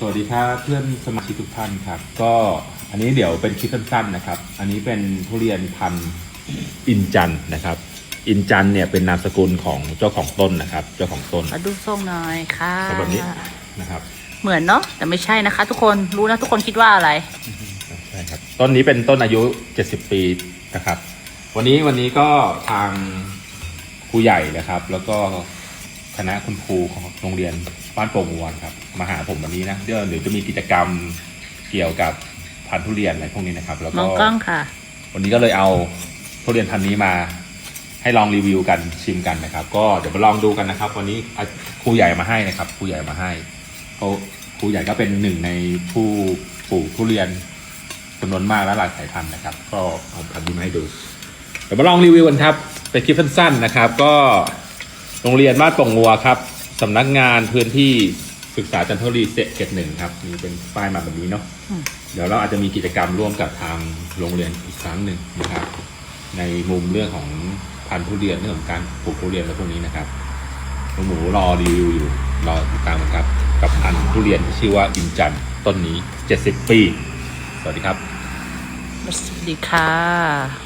สวัสดีครับเพื่อนสมาชิกทุกท่านครับ ก็อันนี้เดี๋ยวเป็นคลิปสั้นๆนะครับ อันนี้เป็นทุเรียนพันธุ์อินจันทร์นะครับ อินจันทร์เนี่ยเป็นนามสกุลของเจ้าของต้นนะครับ เจ้าของต้นมาดูทรงหน่อยค่ะก็แบบนี้นะครับ เหมือนเนาะแต่ไม่ใช่นะคะ ทุกคนรู้นะทุกคนคิดว่าอะไรใช่ครับต้นนี้เป็นต้นอายุ 70 ปีนะครับ วันนี้วันนี้ก็ทางครูใหญ่นะครับ แล้วก็ คณะคุณครูของโรงเรียนบ้านโป่งวัวครับมาหาผมวันนี้นะเดี๋ยวเดี๋ยวจะมีกิจกรรมเกี่ยวกับพันธุ์ทุเรียนอะไรพวกนี้นะครับ แล้วมก็องกล้องค่ะ วันนี้ก็เลยเอาทุเรียนพันธุ์นี้มา ให้ลองรีวิวกันชิมกันนะครับ ก็เดี๋ยวมาลองดูกันนะครับ วันนี้อะครูใหญ่มาให้นะครับครูใหญ่มาให้เขาครูใหญ่ก็เป็นหนึ่งในผู้ปลูกทุเรียนจำนวนมากและหลายสายพันธุ์นะครับ ก็เอาพันธุ์นี้มาให้ดู เดี๋ยวมาลองรีวิวกันครับเป็นคลิปสั้นๆนะครับ ก็ โรงเรียนบ้านปงงัวครับสำนักงานพื้นที่ศึกษาจันทบุรีเเกตหนึ่งครับมีเป็นป้ายมาแบบนี้เนาะอืมเดี๋ยวเราอาจจะมีกิจกรรมร่วมกับทางโรงเรียนอีกครั้งหนึ่งนะครับ ในมุมเรื่องของพันธุ์ทุเรียนเรื่องของการปลูกทุเรียนและพวกนี้นะครับลุงหมูรอรีวิวอยู่รอติดตามกันครับกับพันธุ์ทุเรียนที่ชื่อว่าอินจันทร์ต้นนี้ 70 ปี สวัสดีครับ สวัสดีค่ะ